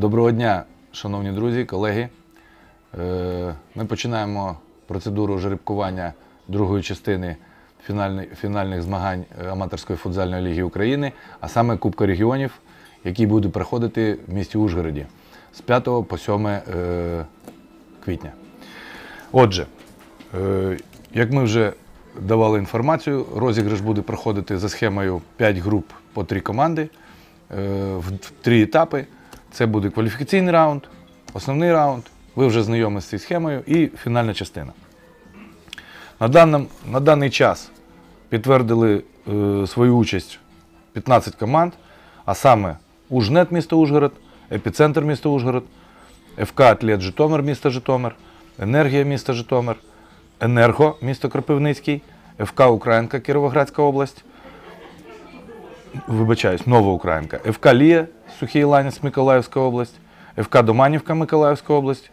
Доброго дня, шановні друзі, колеги. Е, Ми починаємо процедуру жеребкування другої частини фінальних змагань е, аматорської футзальної ліги України, а саме Кубка регіонів, який буде проходити в місті Ужгороді з 5 по 7 е, квітня. Отже, як ми вже давали інформацію, розіграш буде проходити за схемою 5 груп по 3 команди в в три етапи. Це буде кваліфікаційний раунд, основний раунд. Ви вже знайомі з цією схемою і фінальна частина. На, данном, на даний час підтвердили е, свою участь 15 команд, а саме Ужнет місто Ужгород, Епіцентр місто Ужгород, ФК Атлет Житомир місто Житомир, Енергія місто Житомир, Енерго місто Кропивницький, ФК Українка Кіровоградська область, вибачаюсь, Нова Українка, ФК Лія, Сухий Ланець, Миколаївська область, ФК Доманівка, Миколаївська область,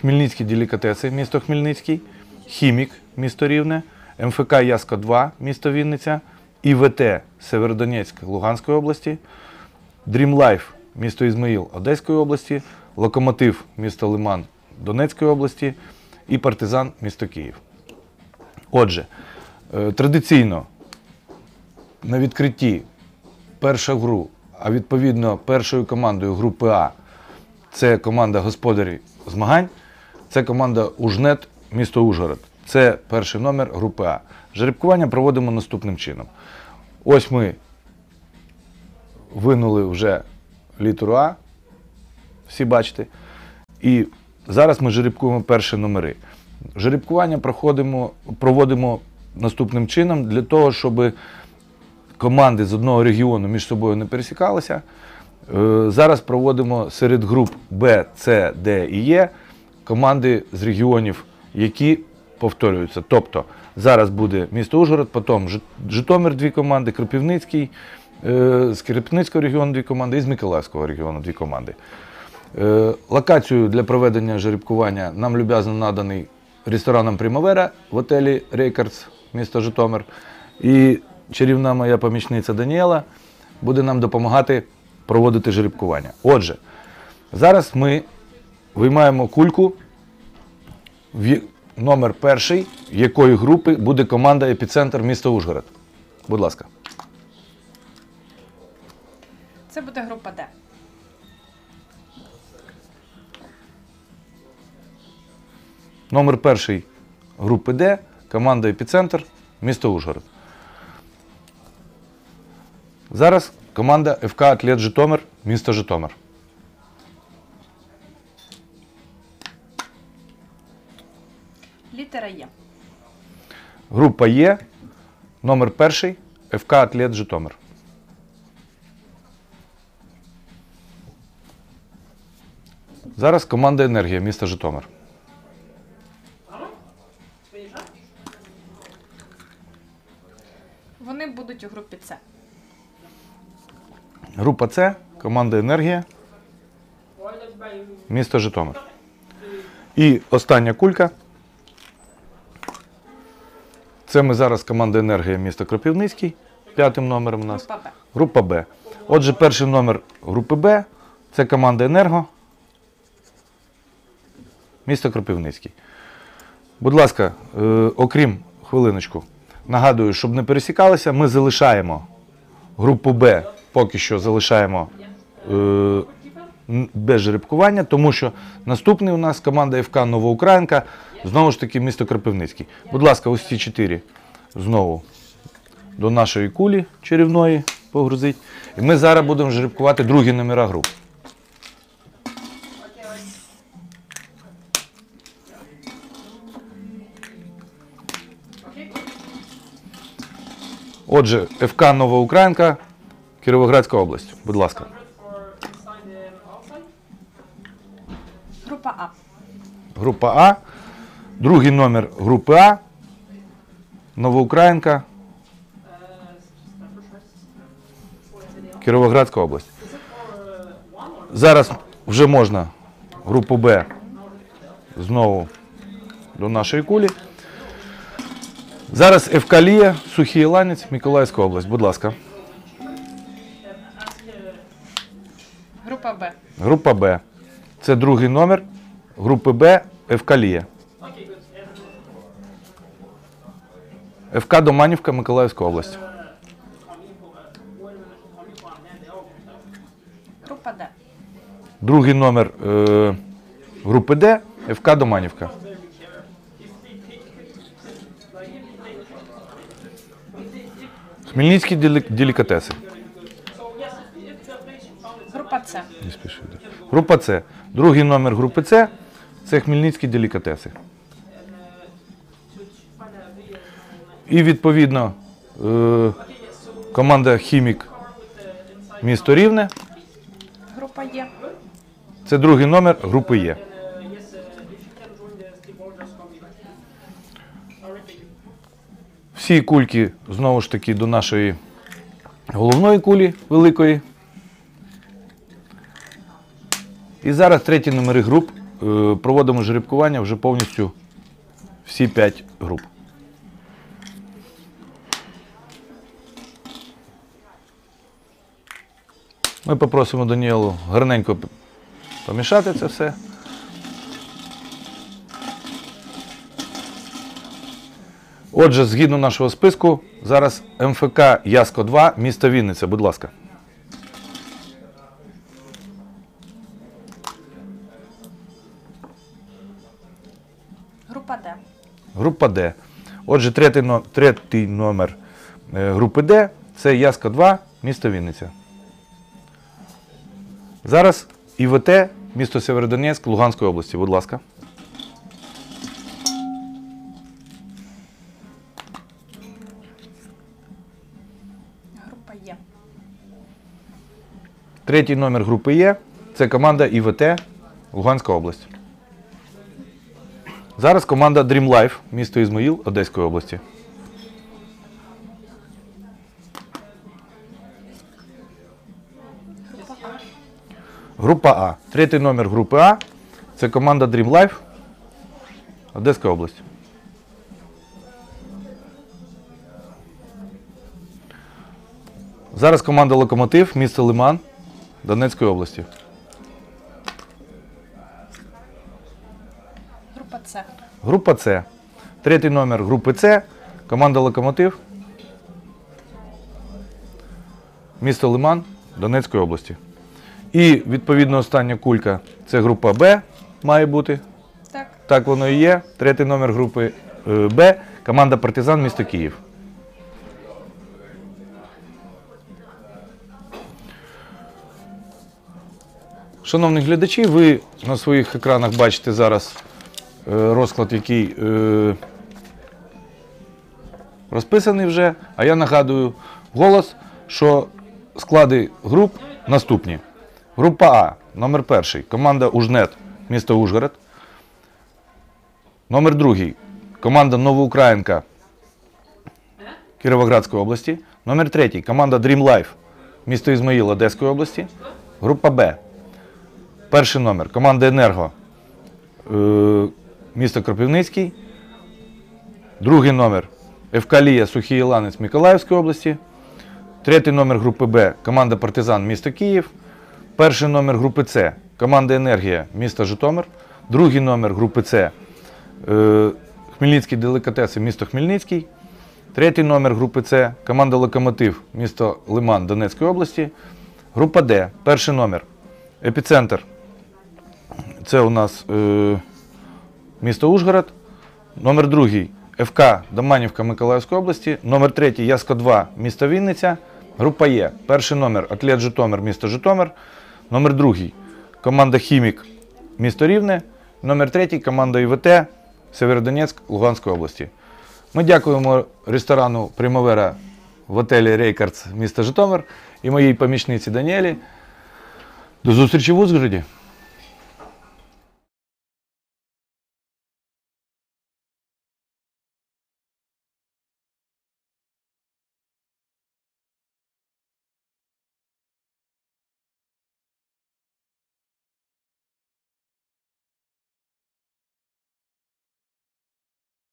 Хмельницькі делікатеси, місто Хмельницький, Хімік, місто Рівне, МФК Яско 2, місто Вінниця, ІВТ Северодонецьк Луганської області, Life, місто Ізмаїл Одеської області, Локомотив, місто Лиман Донецької області. І Партизан, місто Київ. Отже, е, традиційно на відкритті першу гру, а відповідно першою командою групи А це команда господарів змагань, це команда Ужнет, місто Ужгород. Це перший номер групи А. Жеребкування проводимо наступним чином. Ось ми винули вже літеру А, всі бачите. І зараз ми жеребкуємо перші номери. Жеребкування проводимо наступним чином для того, щоб команди з одного регіону між собою не пересікалися. Е, Зараз проводимо серед груп Б, С, Д і Е команди з регіонів, які повторюються. Тобто зараз буде місто Ужгород, потім Житомир дві команди, Кропивницький, е, з Кропивницького регіону дві команди і з Миколаївського регіону дві команди. Е, Локацію для проведення жеребкування нам люб'язно наданий рестораном Примавера в готелі Рейкардс, місто Житомир. І чарівна моя помічниця Даніела буде нам допомагати проводити жеребкування. Отже, зараз ми виймаємо кульку, в номер перший, якої групи буде команда Епіцентр міста Ужгород. Будь ласка. Це буде група Д. Номер перший групи Д, команда Епіцентр, місто Ужгород. Зараз команда ФК Атлет Житомир, місто Житомир. Літера Є. Група Є, номер перший ФК Атлет Житомир. Зараз команда Енергія, місто Житомир. Вони будуть у групі С. Група С, команда Енергія, місто Житомир. І остання кулька. Це ми зараз команда Енергія, місто Кропивницький, п'ятим номером у нас. Група Б. Група Б. Отже, перший номер групи Б це команда Енерго. Місто Кропивницький. Будь ласка, е, окрім хвилиночку, нагадую, щоб не пересікалися, ми залишаємо групу Б, поки що залишаємо е, без жеребкування, тому що наступний у нас команда ФК Новоукраїнка, знову ж таки, місто Кропивницький. Будь ласка, ось ці чотири знову до нашої кулі чарівної погрузить. І ми зараз будемо жеребкувати другі номера груп. Отже, ФК Новоукраїнка, Кіровоградська область. Будь ласка. Група А. Група А. Другий номер групи А. Новоукраїнка. Кіровоградська область. Зараз вже можна групу Б знову до нашої кулі. Зараз Евкалія, Сухий Ланець, Миколаївська область. Будь ласка. Група Б. Це другий номер групи Б Евкалія. ФК Доманівка, Миколаївська область. Група Д. Другий номер е, групи Д ФК Доманівка. Хмельницькі делі- делікатеси. С. Не спіши. Група С. Другий номер групи С це хмельницькі делікатеси. І відповідно е, команда Хімік місто Рівне. Група Є. Це другий номер групи Є. Всі кульки знову ж таки до нашої головної кулі великої. І зараз треті номери груп. Е, Проводимо жеребкування вже повністю всі п'ять груп. Ми попросимо Даніелу гарненько помішати це все. Отже, згідно нашого списку, зараз МФК Яско 2, місто Вінниця, будь ласка. Група Д. Отже, третій, третій номер е, групи Д це Яска 2, місто Вінниця. Зараз ІВТ, місто Сєвєродонецьк, Луганської області, будь ласка. Група Є. Третій номер групи Є це команда ІВТ, Луганська область. Зараз команда Dream Life, місто Ізмаїл, Одеської області. Група А. Третій номер групи А це команда Dream Life, Одеська область. Зараз команда Локомотив, місто Лиман, Донецької області. Група С. Третій номер групи С. Команда Локомотив. Місто Лиман Донецької області. І відповідно остання кулька це група Б має бути. Так. Так воно і є. Третій номер групи е, Б. Команда Партизан місто Київ. Шановні глядачі, ви на своїх екранах бачите зараз розклад, який е, розписаний вже. А я нагадую голос, що склади груп наступні. Група А, номер перший, команда Ужнет, місто Ужгород. Номер другий, команда Новоукраїнка Кіровоградської області. Номер третій, команда Dream Life, місто Ізмаїл Одеської області. Група Б. Перший номер, команда Енерго, е, місто Кропивницький. Другий номер Евкалія Сухий Іланець Миколаївської області. Третій номер групи Б команда Партизан місто Київ. Перший номер групи С команда Енергія місто Житомир. Другий номер групи С е, Хмельницькі делікатеси місто Хмельницький. Третій номер групи С команда Локомотив місто Лиман Донецької області. Група Д, перший номер. Епіцентр. Це у нас е, місто Ужгород. Номер другий ФК Доманівка Миколаївської області. Номер третій Яско 2 місто Вінниця. Група Є. Перший номер Атлет Житомир, місто Житомир. Номер другий команда Хімік, місто Рівне. Номер третій команда ІВТ Северодонецьк Луганської області. Ми дякуємо ресторану Примавера в готелі Рейкардс міста Житомир і моїй помічниці Даніелі. До зустрічі в Узгороді.